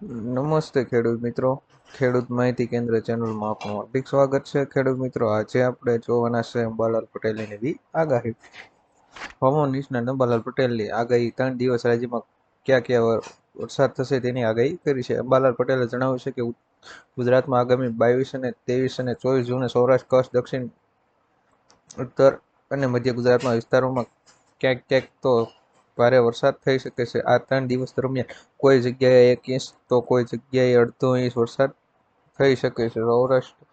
નમસ્તે ખેડૂત મિત્રો. ખેડૂત માહિતી કેન્દ્ર ચેનલમાં આપનું હાર્દિક સ્વાગત છે. ખેડૂત મિત્રો, આજે આપણે જોવાના છે અંબાલાલ પટેલની નવી આગાહી. હવામાન નિષ્ણાત અંબાલાલ પટેલની આગાહી ત્રણ દિવસ રાજ્યમાં ક્યાં ક્યાં વરસાદ થશે તેની આગાહી કરી છે. અંબાલાલ પટેલે જણાવ્યું છે કે ગુજરાતમાં આગામી બાવીસ અને ત્રેવીસ અને ચોવીસ જૂને સૌરાષ્ટ્ર, કચ્છ, દક્ષિણ, ઉત્તર અને મધ્ય ગુજરાતના વિસ્તારોમાં ક્યાંક ક્યાંક તો ભારે વરસાદ થઈ શકે છે. આ ત્રણ દિવસ દરમિયાન કોઈ જગ્યાએ એક ઇંચ તો કોઈ જગ્યાએ અડધો ઇંચ વરસાદ થઈ શકે છે. સૌરાષ્ટ્ર,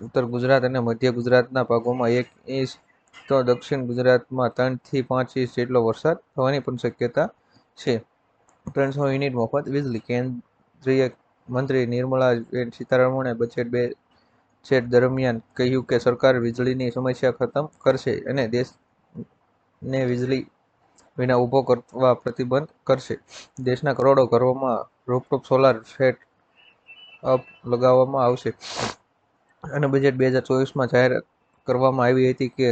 ઉત્તર ગુજરાત અને મધ્ય ગુજરાતના ભાગોમાં એક ઇંચ તો દક્ષિણ ગુજરાતમાં ત્રણથી પાંચ ઇંચ જેટલો વરસાદ થવાની પણ શક્યતા છે. ત્રણસો યુનિટ મફત વીજળી. કેન્દ્રીય મંત્રી નિર્મલા સીતારમણે બજેટ બે છેટ દરમિયાન કહ્યું કે સરકાર વીજળીની સમસ્યા ખતમ કરશે અને દેશને વીજળી વિના ઊભો કરવા પ્રતિબંધ કરશે. દેશના કરોડો ઘરોમાં રૂફટોપ સોલાર સેટ અપ લગાવવામાં આવશે. અને બજેટ બે હજાર ચોવીસમાં જાહેરાત કરવામાં આવી હતી કે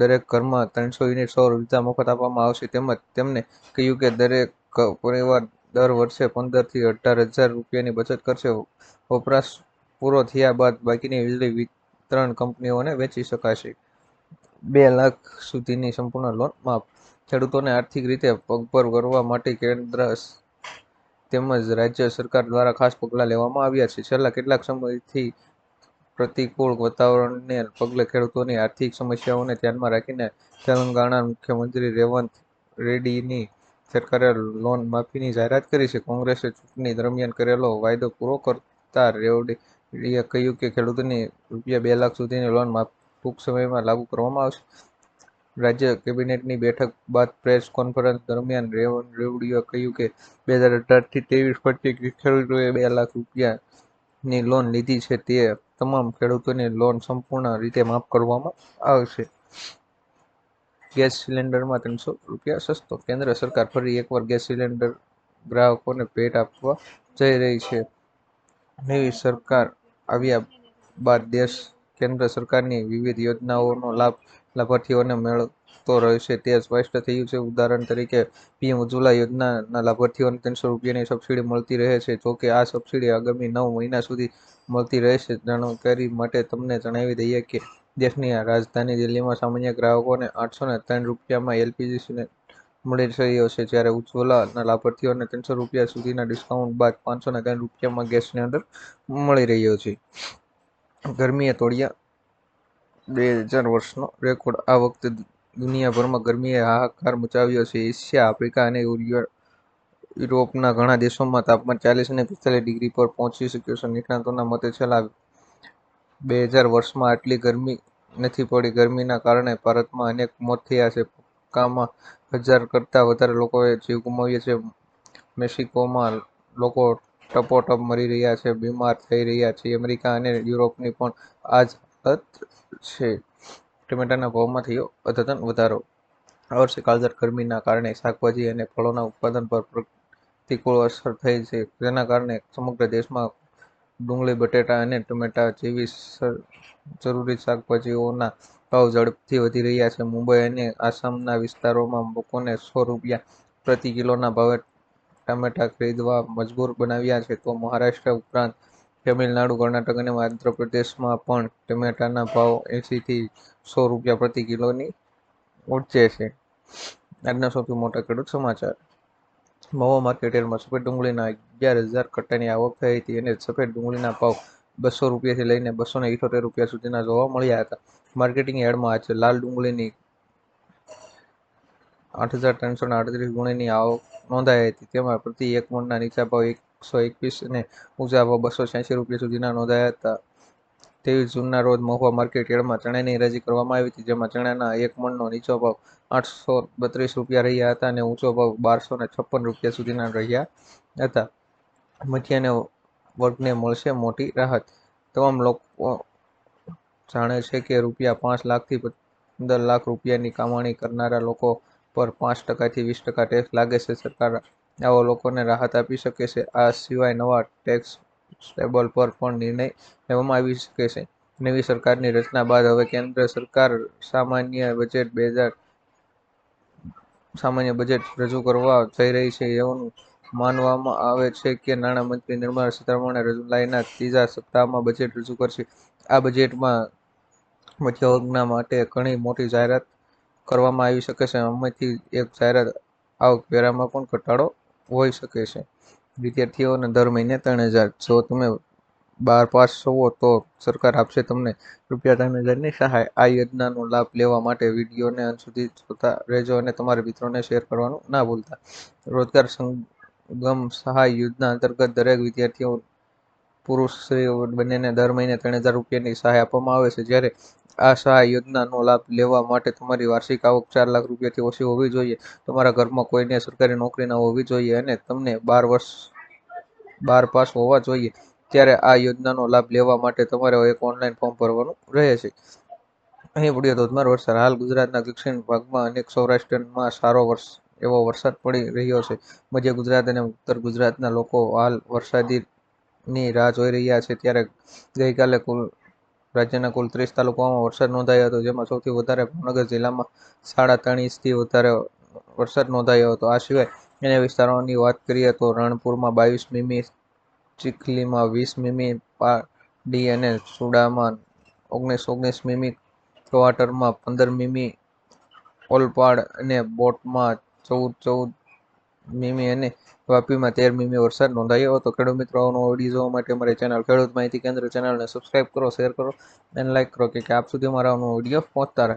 દરેક ઘરમાં ત્રણસો યુનિટ સૌર ઊર્જા મફત આપવામાં આવશે. તેમજ તેમને કહ્યું કે દરેક પરિવાર દર વર્ષે પંદરથી અઢાર હજાર રૂપિયાની બચત કરશે. વપરાશ પૂરો થયા બાદ બાકીની વીજળી વિતરણ કંપનીઓને વેચી શકાશે. બે લાખ સુધીની સંપૂર્ણ લોન માફ ખેડૂતોને આર્થિક રીતે પગભર કરવા માટે કેન્દ્ર તેમજ રાજ્ય સરકાર દ્વારા ખાસ પગલાં લેવામાં આવ્યા છે. છેલ્લા કેટલાક સમયથી પ્રતિકૂળ વાતાવરણને પગલે ખેડૂતોની આર્થિક સમસ્યાઓને ધ્યાનમાં રાખીને તેલંગાણા મુખ્યમંત્રી રેવંત રેડ્ડીની સરકારે લોન માફીની જાહેરાત કરી છે. કોંગ્રેસે ચૂંટણી દરમિયાન કરેલો વાયદો પૂરો કરતા રેવડીએ કહ્યું કે ખેડૂતોની રૂપિયા બે લાખ સુધીની લોન ટૂંક સમયમાં લાગુ કરવામાં આવશે. રાજ્ય કેબિનેટની બેઠક બાદ પ્રેસ કોન્ફરન્સ દરમિયાન રેવન રેવડીએ કહ્યું કે બે હજાર અઢારથી ત્રેવીસ વચ્ચે ખેડૂતોએ બે લાખ રૂપિયાની લોન લીધી છે. તે તમામ ખેડૂતોની લોન સંપૂર્ણ રીતે માફ કરવામાં આવશે. ગેસ સિલિન્ડરમાં ત્રણસો રૂપિયા સસ્તો. કેન્દ્ર સરકાર ફરી એકવાર ગેસ સિલિન્ડર ગ્રાહકોને ભેટ આપવા જઈ રહી છે. નવી સરકાર આવ્યા બાદ દેશ, કેન્દ્ર સરકારની વિવિધ યોજનાઓનો લાભ લાભાર્થીઓને મળતો રહેશે. તે સ્પષ્ટ થયું છે. ઉદાહરણ તરીકે, પીએમ ઉજ્જવલા યોજનાના લાભાર્થીઓને ત્રણસો રૂપિયાની સબસિડી મળતી રહે છે. જોકે આ સબસિડી આગામી નવ મહિના સુધી મળતી રહેશે. જાણકારી માટે તમને જણાવી દઈએ કે, દેશની રાજધાની દિલ્હીમાં સામાન્ય ગ્રાહકોને આઠસો ને ત્રણ રૂપિયામાં એલપીજી સિલિન્ડર મળી રહ્યો છે. જ્યારે ઉજ્જવલાના લાભાર્થીઓને ત્રણસો રૂપિયા સુધીના ડિસ્કાઉન્ટ બાદ પાંચસો ને ત્રણ રૂપિયામાં ગેસ સિલિન્ડર મળી રહ્યો છે. ગરમીએ તોડ્યા બે હજાર વર્ષનો રેકોર્ડ. આ વખતે દુનિયાભરમાં ગરમીએ હાહાકાર મચાવ્યો છે. એશિયા, આફ્રિકા અને યુરોપના ઘણા દેશોમાં તાપમાન ચાલીસ અને પિસ્તાલીસ ડિગ્રી પર પહોંચી શક્યું છે. નિષ્ણાતોના મતે છેલ્લા બે હજાર વર્ષમાં આટલી ગરમી નથી પડી. ગરમીના કારણે ભારતમાં અનેક મોત થયા છે. પક્કામાં હજાર કરતાં વધારે લોકોએ જીવ ગુમાવ્યા છે. મેક્સિકોમાં લોકો ટપોટપ મરી રહ્યા છે. બીમાર થઈ રહ્યા છે. અમેરિકા અને યુરોપની પણ આ જ હાલત છે. ટમેટાના ભાવમાં થયો અદ્યતન વધારો. આ વર્ષે કાળઝાળ ગરમીના કારણે શાકભાજી અને ફળોના ઉત્પાદન પર પ્રતિકૂળ અસર થઈ છે. જેના કારણે સમગ્ર દેશમાં ડુંગળી, બટેટા અને ટમેટા જેવી જરૂરી શાકભાજીઓના ભાવ ઝડપથી વધી રહ્યા છે. મુંબઈ અને આસામના વિસ્તારોમાં લોકોને સો રૂપિયા પ્રતિ કિલોના ભાવે ટામેટા ખરીદવા મજબૂર બનાવ્યા છે. તો મહારાષ્ટ્ર ઉપરાંત તમિલનાડુ, કર્ણાટક અને આંધ્રપ્રદેશમાં પણ ટમેટાના ભાવ એંશીથી સો રૂપિયા પ્રતિ કિલોની ઉચ્ચે છે. આજના સૌથી મોટા ખેડૂત સમાચાર. મહુવા માર્કેટ યાર્ડમાં સફેદ ડુંગળીના અગિયાર હજાર કટ્ટાની આવક થઈ હતી અને સફેદ ડુંગળીના ભાવ બસો રૂપિયાથી લઈને બસો ને ઇઠોતેર રૂપિયા સુધીના જોવા મળ્યા હતા. માર્કેટિંગ યાર્ડમાં આજે લાલ ડુંગળીની આઠ હજાર ત્રણસો ને આડત્રીસ ગુણીની આવક નોંધાઈ હતી. તેમાં પ્રતિ એક મણના નીચા ભાવ એકસો એકવીસ અને ઊંચા ભાવ બસો છ્યાસી રૂપિયા સુધીના નોંધાયા હતા. ત્રેવીસ જૂનના રોજ મહુવા માર્કેટ યાર્ડમાં ચણાની હરાજી કરવામાં આવી હતી, જેમાં ચણાના એક મણનો નીચો ભાવ આઠસો બત્રીસ રૂપિયા રહ્યા હતા અને ઊંચો ભાવ બારસો ને છપ્પન રૂપિયા સુધીના રહ્યા હતા. મધ્યને વર્ગને મળશે મોટી રાહત. તમામ લોકો જાણે છે કે રૂપિયા પાંચ લાખથી પંદર લાખ રૂપિયાની કમાણી કરનારા લોકો પર પાંચ ટકાથી વીસ ટકા ટેક્સ લાગે છે. સરકાર આવા લોકોને રાહત આપી શકે છે. આ સિવાય નવા ટેક્સ સ્ટેબલ પર પણ નિર્ણય લેવામાં આવી શકે છે. નવી સરકારની રચના બાદ હવે કેન્દ્ર સરકાર સામાન્ય બજેટ બે સામાન્ય બજેટ રજૂ કરવા જઈ રહી છે એવું માનવામાં આવે છે કે નાણામંત્રી નિર્મલા સીતારમણે જુલાઈના ત્રીજા સપ્તાહમાં બજેટ રજૂ કરશે. આ બજેટમાં મધ્યવર્ગના માટે ઘણી મોટી જાહેરાત કરવામાં આવી શકે છે. આમાંથી એક જાહેરાત આવકવેરામાં પણ ઘટાડો હોઈ શકે છે. વિદ્યાર્થીઓને દર મહિને ત્રણ હજાર. જો તમે બાર પાસ હોવો તો સરકાર આપશે તમને રૂપિયા ત્રણ હજારની સહાય. આ યોજનાનો લાભ લેવા માટે વિડીયોને અંત સુધી જોતા રહેજો અને તમારા મિત્રોને શેર કરવાનું ના ભૂલતા. રોજગાર સંગમ સહાય યોજના અંતર્ગત દરેક વિદ્યાર્થીઓ પુરુષ સ્ત્રી બંનેને દર મહિને ત્રણ હજાર રૂપિયાની સહાય આપવામાં આવે છે. જ્યારે આ સહાય યોજનાનો લાભ લેવા માટે તમારી વાર્ષિક આવક ચાર લાખ રૂપિયાથી ઓછી હોવી જોઈએ. તમારા ઘરમાં કોઈને સરકારી નોકરી ન હોવી જોઈએ અને તમને બાર વર્ષ, બાર પાસ હોવા જોઈએ. ત્યારે આ યોજનાનો લાભ લેવા માટે તમારે એક ઓનલાઈન ફોર્મ ભરવાનું રહે છે. અહીં પડ્યો ધોધમાર વરસાદ. હાલ ગુજરાતના દક્ષિણ ભાગમાં અનેક સૌરાષ્ટ્રમાં સારો વર્ષ, એવો વરસાદ પડી રહ્યો છે. મધ્ય ગુજરાત અને ઉત્તર ગુજરાતના લોકો હાલ વરસાદીની રાહ જોઈ રહ્યા છે. ત્યારે ગઈકાલે કુલ રાજ્યના કુલ ત્રીસ તાલુકાઓમાં વરસાદ નોંધાયો હતો, જેમાં સૌથી વધારે ભાવનગર જિલ્લામાં સાડા ત્રણ ઇંચથી વધારે વરસાદ નોંધાયો હતો. આ સિવાય અન્ય વિસ્તારોની વાત કરીએ તો રણપુરમાં બાવીસ મીમી, ચીખલીમાં વીસ મીમી, પારડી અને સુડામાં ઓગણીસ ઓગણીસ મીમી ક્વાર્ટરમાં પંદર મીમી, ઓલપાડ અને બોટમાં ચૌદ ચૌદ મીમી અને વાપીમાં તેર મીમી વરસાદ નોંધાયો હતો. ખેડૂત મિત્રો આવનો ઓડિયો જોવા માટે અમારી ચેનલ ખેડૂત માહિતી કેન્દ્ર ચેનલને સબસ્ક્રાઇબ કરો શેર કરો અને લાઇક કરો કે આપ સુધી મારા ઓડિયો પહોંચતા રહે.